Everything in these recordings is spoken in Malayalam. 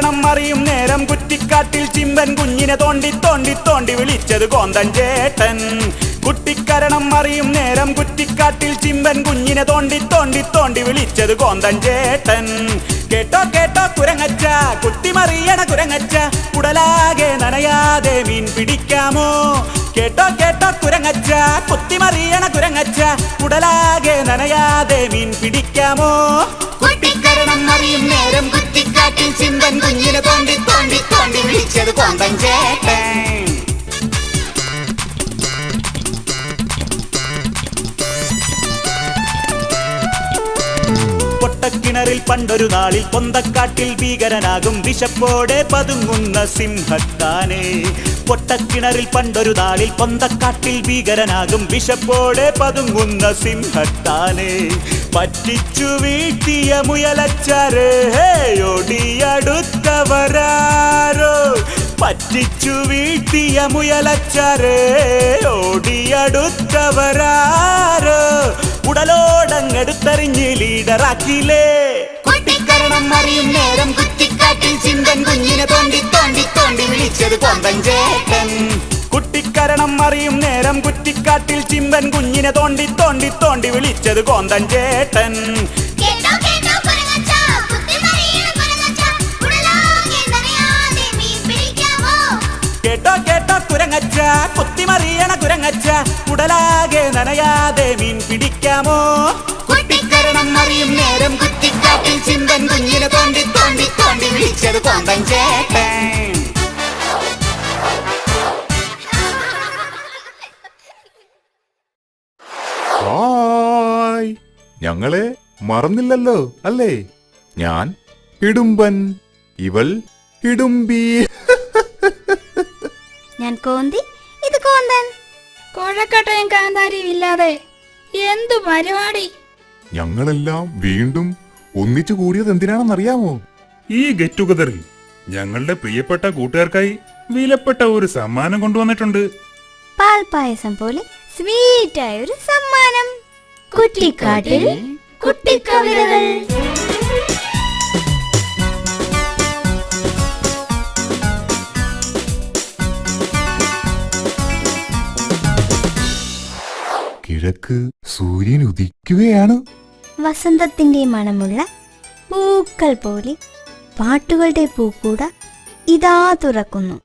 മറിയും നേരം കുറ്റിക്കാട്ടിൽ ചിമ്പൻ കുഞ്ഞിനെ തോണ്ടി തോണ്ടി തോണ്ടി വിളിച്ചത് കോന്തൻ ചേട്ടൻ. കുട്ടിക്കരണം അറിയും നേരം കുറ്റിക്കാട്ടിൽ ചിമ്പൻ കുഞ്ഞിനെ തോണ്ടി തോണ്ടി തോണ്ടി വിളിച്ചത് കോന്തൻ ചേട്ടൻ. കേട്ടോ കേട്ടോ കുരങ്ങച്ച കുത്തിമറിയണ കുരങ്ങച്ച കുടലാകെ നനയാതെ മീൻ കുരങ്ങച്ച കുത്തിമറിയണ കുരങ്ങച്ച ഉടലാകെ നനയാതെ മീൻ പിടിക്കാമോ? കുട്ടിക്കരണം മറിയും നേരം കുറ്റിക്കാട്ടിൽ ചിമ്പൻ കുഞ്ഞിനെ തോണ്ടി തോണ്ടി തോണ്ടി വിളിച്ചത് കോന്തൻ ചേട്ടൻ. പൊട്ടക്കിണറിൽ പണ്ടൊരു നാളിൽ പൊന്തക്കാട്ടിൽ ഭീകരനാകും വിശപ്പോടെ പതുങ്ങുന്ന സിംഹത്താനെ. പൊട്ടക്കിണറിൽ പണ്ടൊരു നാളിൽ പൊന്തക്കാട്ടിൽ ഭീകരനാകും വിശപ്പോടെ പതുങ്ങുന്ന സിംഹത്താനെ. പറ്റിച്ചു വീട്ടിയ മുയലച്ചാരേ ഓടിയടുത്തവരാരോ? പറ്റിച്ചു വീട്ടിയ മുയലച്ചാരേ ഓടിയടുത്തവരാരോ? ഉടലോടങ്ങെടുത്തറിഞ്ഞ് ലീഡറാക്കിയില്ലേ? കുട്ടിക്കരണം അറിയും നേരം കുറ്റിക്കാട്ടിൽ ചിന്തൻ കുഞ്ഞിനെ തോണ്ടി തോണ്ടി തോണ്ടി വിളിച്ചത് കൊമ്പൻ ചേട്ടൻ. കുട്ടിക്കരണം അറിയും നേരം കുറ്റിക്കാട്ടിൽ ചിമ്പൻ കുഞ്ഞിനെ തോണ്ടി തോണ്ടി തോണ്ടി വിളിച്ചത് കോന്തൻ ചേട്ടൻ. കേട്ടോ കേട്ടോ കുരങ്ങച്ച കുത്തിമറിയണ കുരങ്ങച്ച. ഉടലാകെ നനയാതെ മീൻ പിടിക്കാമോ? പിടിക്കാമോ നേരം കുറ്റിക്കാട്ടിൽ ചിന്തൻ കുഞ്ഞിനെ തോണ്ടി തോണ്ടി തോണ്ടി വിളിച്ചത് കോന്തൻ ചേട്ടൻ. ഹായ്. ഞങ്ങളെ മറന്നില്ലല്ലോ അല്ലേ? ഞാൻ ഇടുമ്പൻ ഇവൾ ഇടുമ്പി. ഞാൻ കോന്തി ഇത് കോന്തൻ. കോഴക്കട്ടയും കാന്താരിയും ഇല്ലാതെ എന്തു പരിപാടി? ഞങ്ങളെല്ലാം വീണ്ടും ഒന്നിച്ചു കൂടിയത് എന്തിനാണെന്നറിയാമോ? ഈ ഗെറ്റ് ടുഗദറിൽ ഞങ്ങളുടെ പ്രിയപ്പെട്ട കൂട്ടുകാർക്കായി വിലപ്പെട്ട ഒരു സമ്മാനം കൊണ്ടുവന്നിട്ടുണ്ട്. പാൽപായസം പോലെ സ്വീറ്റ് ആയ ഒരു സമ്മാനം. കുറ്റിക്കാട്ടിൽ കുട്ടിക്കവിതകൾ കിഴക്ക് സൂര്യൻ ഉദിക്കുകയാണ്. വസന്തത്തിന്റെ മണമുള്ള പൂക്കൾ പോലെ പാട്ടുകളുടെ പൂക്കൂട ഇതാ തുറക്കുന്നു.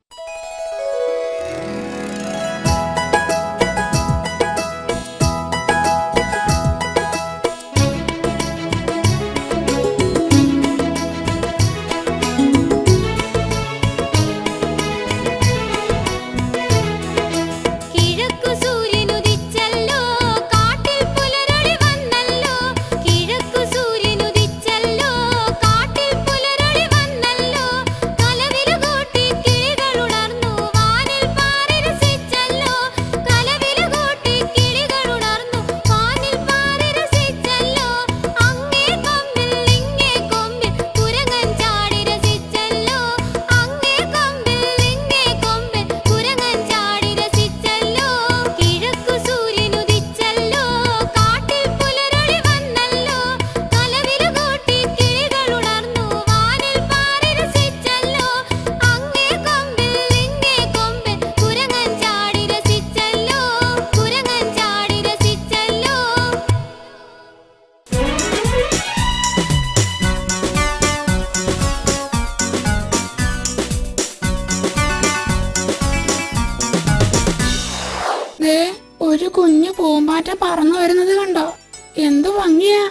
ഭംഗിയാ.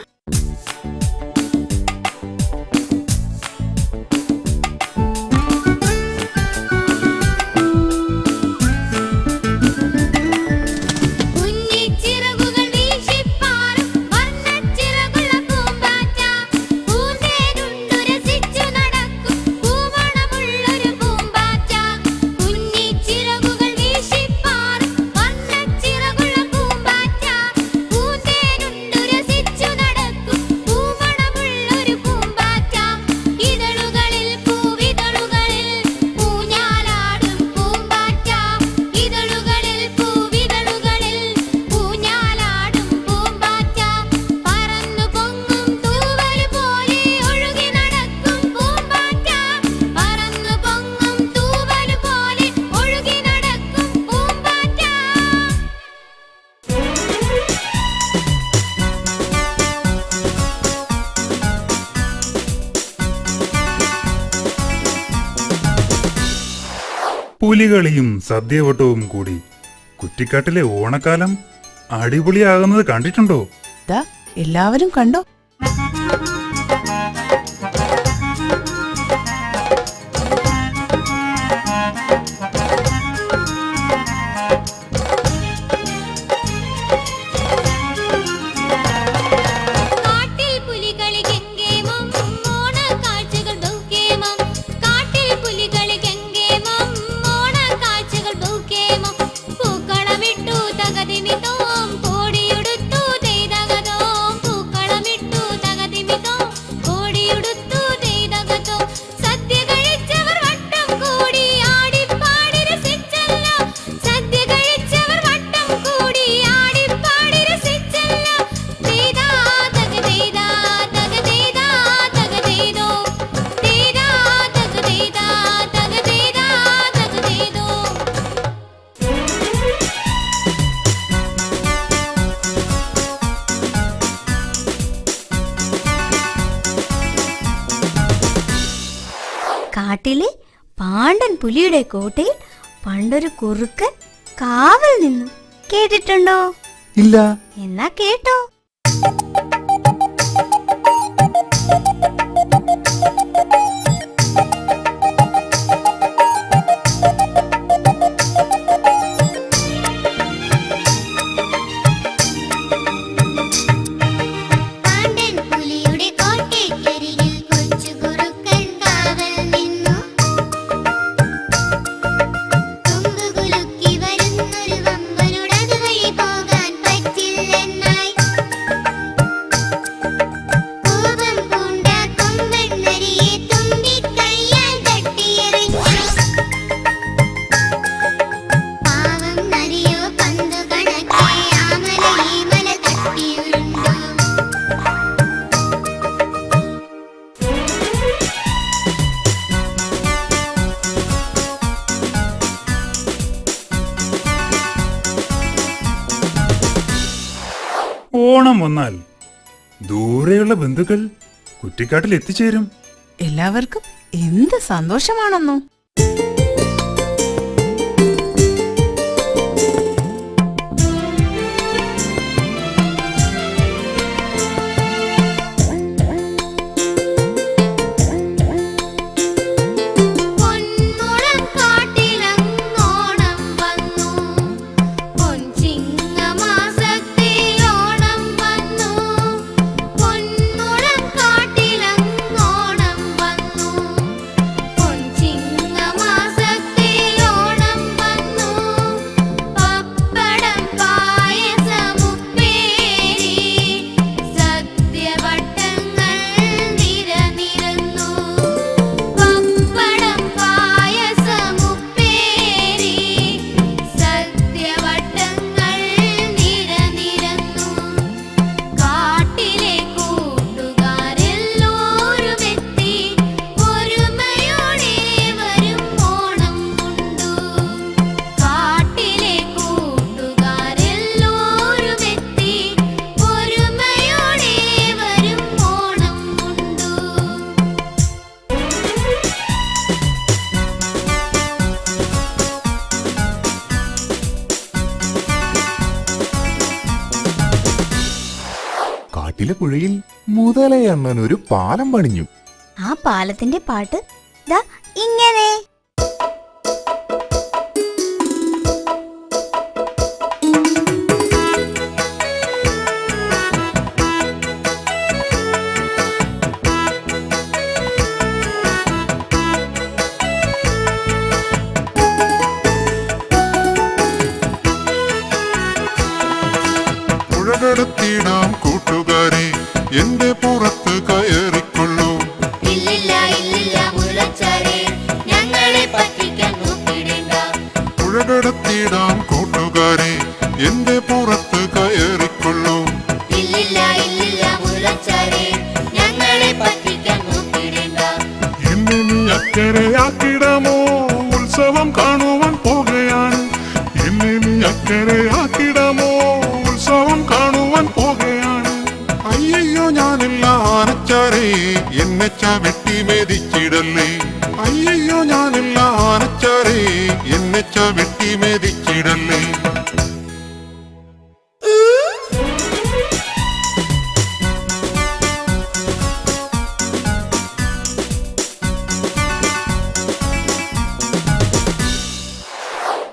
പുലികളിയും സദ്യവട്ടവും കൂടി. കുറ്റിക്കാട്ടിലെ ഓണക്കാലം അടിപൊളിയാകുന്നത് കണ്ടിട്ടുണ്ടോ? എല്ലാവരും കണ്ടോ? കാട്ടിലെ പാണ്ഡൻ പുലിയുടെ കോട്ടയിൽ പണ്ടൊരു കുറുക്കൻ കാവൽ നിന്നു കേട്ടിട്ടുണ്ടോ? ഇല്ല. എന്നാ കേട്ടോ. ഓണം വന്നാൽ ദൂരെയുള്ള ബന്ധുക്കൾ കുറ്റിക്കാട്ടിൽ എത്തിച്ചേരും. എല്ലാവർക്കും എന്ത് സന്തോഷമാണെന്നോ. മുതലയണ്ണൻ ഒരു പാലം പണിഞ്ഞു ആ പാലത്തിന്റെ പാട്ട് ദാ ഇങ്ങനെ ഇല്ലില്ല ഇല്ലില്ല ഞങ്ങളെ പറ്റിക്കാൻ നോക്കിടേണ്ട പുഴകടത്തിടാം കൂട്ടുകാരെ എന്റെ പുറത്ത് കയറിക്കൊള്ളൂ. ഇല്ലില്ല ഇല്ലില്ല ഞങ്ങളെ പറ്റിക്കാൻ നോക്കിടേണ്ട എന്നെ നീ അക്കരയാക്കിടമോ ഉത്സവം കാണുവാൻ പോകുകയാണ്. എന്നെ നീ അക്കരയാക്കിടമോ ഉത്സവം കാണുവാൻ പോകുകയാണ്. അയ്യോ ഞാനില്ല ആനച്ചാരേ ആനച്ച വെട്ടി മെതിച്ചിടല്ലേ അയ്യോ ഞാനല്ല ആനച്ചാറേ. എന്നെ വെട്ടി മെതിച്ചിടല്ലേ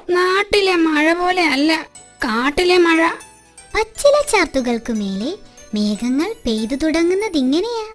നാട്ടിലെ മഴ. പച്ചില ചാർത്തുകൾക്കു മേലെ മേഘങ്ങൾ പെയ്തു തുടങ്ങുന്നത് ഇങ്ങനെയാ.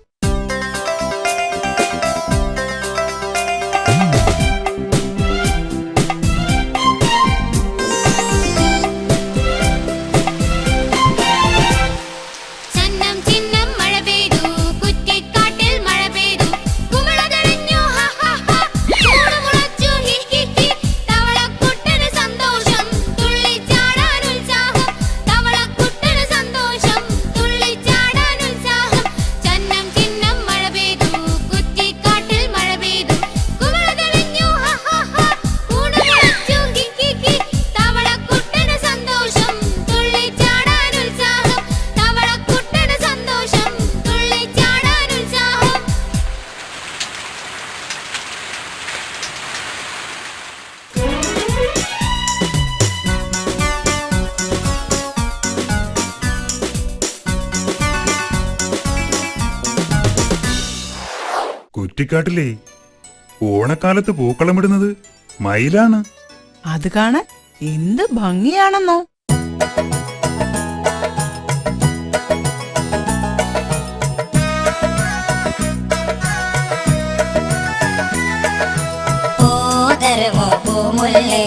ചുഴലിക്കാട്ടിലേ ഓണക്കാലത്ത് പൂക്കളമിടുന്നത് മയിലാണ്. അത് കാണാൻ എന്ത് ഭംഗിയാണെന്നോ. ഓ പൂമുല്ലേ?